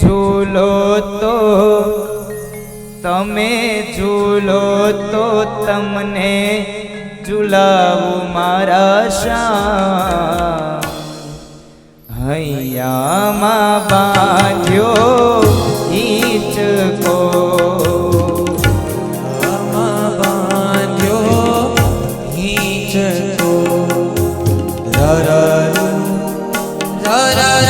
ઝૂલો તો તમે ઝૂલો તો તમને ઝૂલાવું મારા શ્યામ હૈયામાં બાંધ્યો ઈચકો હિંચકો. ધર રરરા,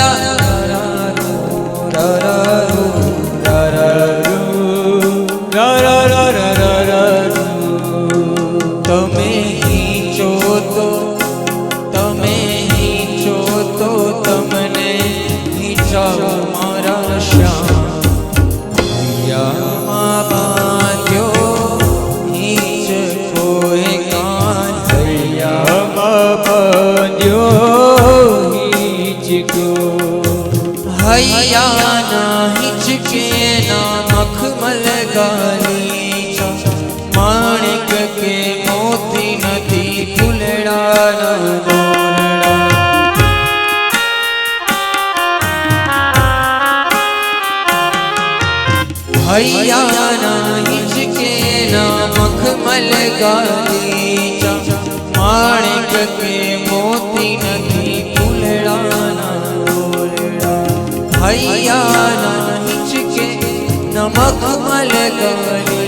હૈયાના હિંચકેના મખમલ ગાતી માણેક કે મોતી નથી ફૂલડાના. હૈયાના હિંચકે નમક મલ ગાતી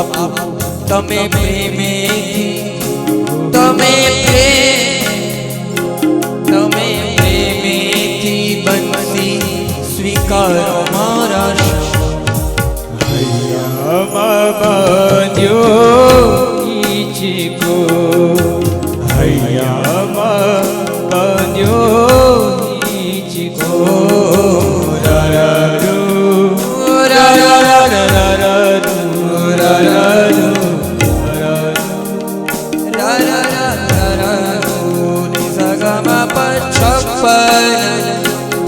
આપો તમે પ્રેમે તમે તમે પ્રેમેથી બનતી સ્વીકારો મારા હૈયા બાબા જો ઈચ્છે કોઈ પર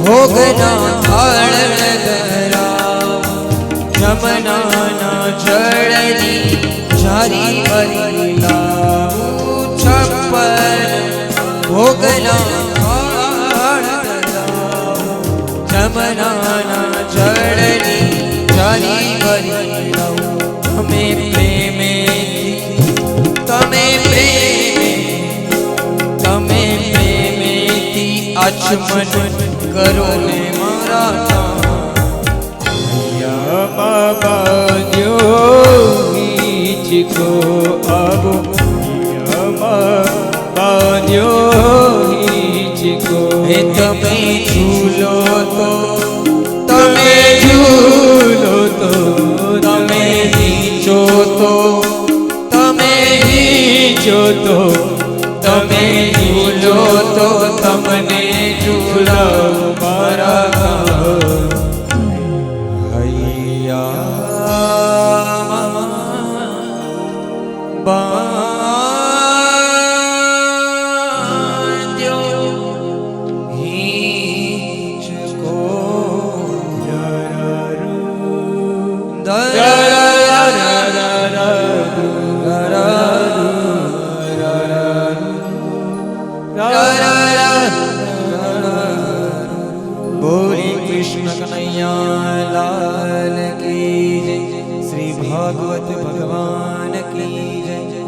ભોગના ફળ ધરા જમનાના જળની જારી કરી લાવું છપ્પર ભોગના આચમન કરો ને મારા બાબા જો હિચકો આવો બાબા જો હિચકો તમે ઝૂલો તો તમે ઝૂલો તો તમે નીચો તો તમે નીચો તો તમે ઝૂલો તો તમે બોલી કૃષ્ણ કનૈયા લાલ કી જય શ્રી ભાગવત ભગવાન કી જય